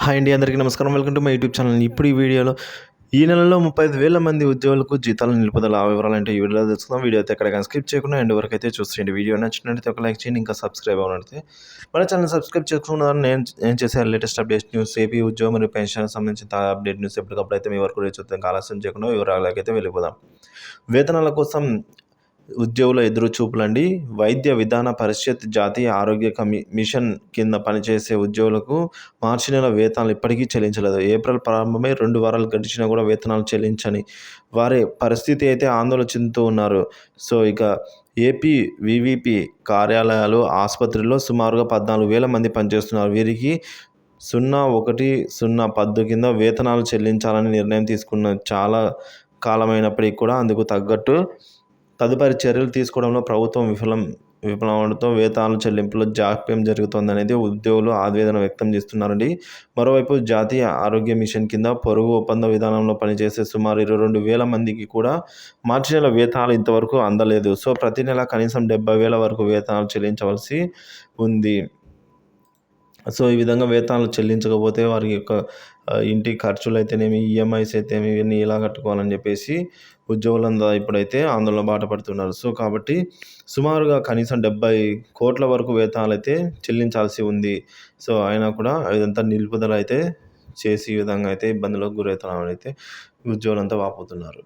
Hi అండి అందరికీ నమస్కారం. Welcome to my YouTube channel. ఇప్పుడు ఈ వీడియోలో ఈ నెలలో ముప్పై ఐదు వేల మంది ఉద్యోగులకు జీతాలు నిలుపుదల ఆ వివరాలు అంటే ఈ వీడియోలో తెలుసుకుందాం. వీడియో అయితే ఎక్కడ స్కిప్ చేయకుండా ఎండ్ వరకు అయితే చూసేయండి. వీడియో నచ్చినట్లయితే ఒక లైక్ చేయండి ఇంకా సబ్స్క్రైబ్ అవ్వనైతే మన ఛానల్ సబ్స్క్రైబ్ చేసుకున్నారని నేను నేను చేసే లేటెస్ట్ అప్డేట్స్ న్యూస్ ఏపీ ఉద్యోగం మరియు పెన్షన్ సంబంధించిన అప్డేట్ న్యూస్ ఎప్పటికప్పుడు అయితే మీ వరకు రేచుతాం ఆలస్యం చేయకుండా వివరాలకైతే వెళ్ళిపోదాం. వేతనాల కోసం ఉద్యోగుల ఎదురుచూపులండి. వైద్య విధాన పరిషత్ జాతీయ ఆరోగ్య కమి మిషన్ కింద పనిచేసే ఉద్యోగులకు మార్చి నెల వేతనాలు ఇప్పటికీ చెల్లించలేదు. ఏప్రిల్ ప్రారంభమై రెండు వారాలు గడిచినా కూడా వేతనాలు చెల్లించని వారి పరిస్థితి అయితే ఆందోళన చెందుతూ ఉన్నారు. సో ఇక ఏపీ వివిపి కార్యాలయాలు ఆసుపత్రిలో సుమారుగా పద్నాలుగు వేల మంది పనిచేస్తున్నారు. వీరికి సున్నా ఒకటి సున్నా పద్దు కింద వేతనాలు చెల్లించాలని నిర్ణయం తీసుకున్న చాలా కాలమైనప్పటికీ కూడా అందుకు తగ్గట్టు తదుపరి చర్యలు తీసుకోవడంలో ప్రభుత్వం విఫలం విఫలమవడంతో వేతనాల చెల్లింపులో జాప్యం జరుగుతోందనేది ఉద్యోగులు ఆవేదన వ్యక్తం చేస్తున్నారండి. మరోవైపు జాతీయ ఆరోగ్య మిషన్ కింద పొరుగు ఒప్పంద విధానంలో పనిచేసే సుమారు ఇరవై రెండు వేల మందికి కూడా మార్చి నెల వేతనాలు ఇంతవరకు అందలేదు. సో ప్రతి నెల కనీసం డెబ్బై వేల వరకు వేతనాలు చెల్లించవలసి ఉంది. సో ఈ విధంగా వేతనాలు చెల్లించకపోతే వారి యొక్క ఇంటి ఖర్చులు అయితేనేమి ఈఎంఐస్ అయితేనేమి ఇవన్నీ ఎలా కట్టుకోవాలని చెప్పేసి ఉద్యోగులంతా ఇప్పుడైతే ఆందోళన బాట పడుతున్నారు. సో కాబట్టి సుమారుగా కనీసం డెబ్బై కోట్ల వరకు వేతనాలు అయితే చెల్లించాల్సి ఉంది. సో అయినా కూడా ఇదంతా నిలుపుదల అయితే చేసి ఈ విధంగా అయితే ఇబ్బందులకు గురవుతున్నామని అయితే ఉద్యోగులంతా వాపోతున్నారు.